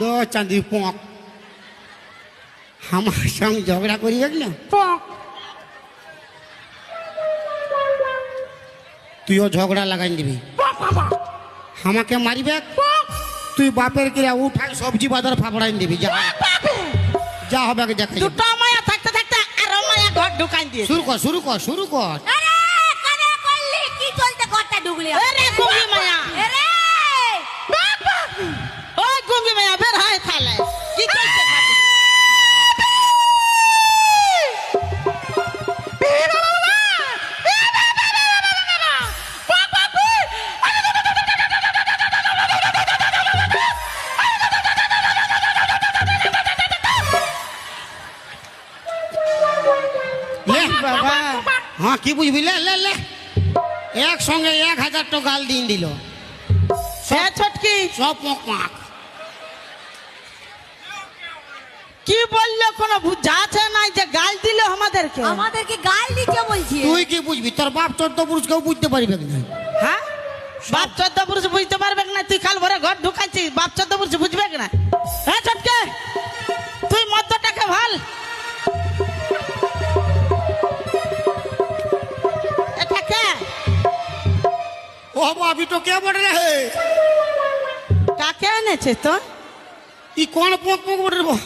দো চাঁদি পক। আমার সঙ্গে ঝগড়া করিবে না? পক। তুইও ঝগড়া লাগাই দিবি আমাকে মারিবে? তুই বাপের কিরা উঠাই সবজি বাজার ফাফড়াই দিবি যা। যা হবে আগে দেখাই দুটো মায়া থাকতে থাকতে আর মায়া ঘর ঢুকাই দিয়ে শুরু কর শুরু কর শুরু কর। আরে কানে করলি কি চলতে ঘরটা ঢুকলি? আরে গুঙ্গি বাবা। হ্যাঁ কি বুঝবি? লে লে লে। একসঙ্গে এক হাজার টাকা গাল দিন দিল। ছটকি। সব পক পাক কি বলল কোনো বুঝাছে নাই যে গাল দিল আমাদেরকে? আমাদেরকে গাল দিতে বলছি। তুই কি বুঝবি? তোর বাপ চোদ্দ পুরুষ কেউ বুঝতে পারবে না? হ্যাঁ? বাপ চোদ্দ পুরুষ বুঝতে পারবে না? তুই কাল ভরে ঘর ঢুকাইছিস বাপ চোদ্দ পুরুষ বুঝবে না? ও বাবি তো কে বটে রে কাকে এনেছে তো ই কোন পক পক বটে রে বাপ?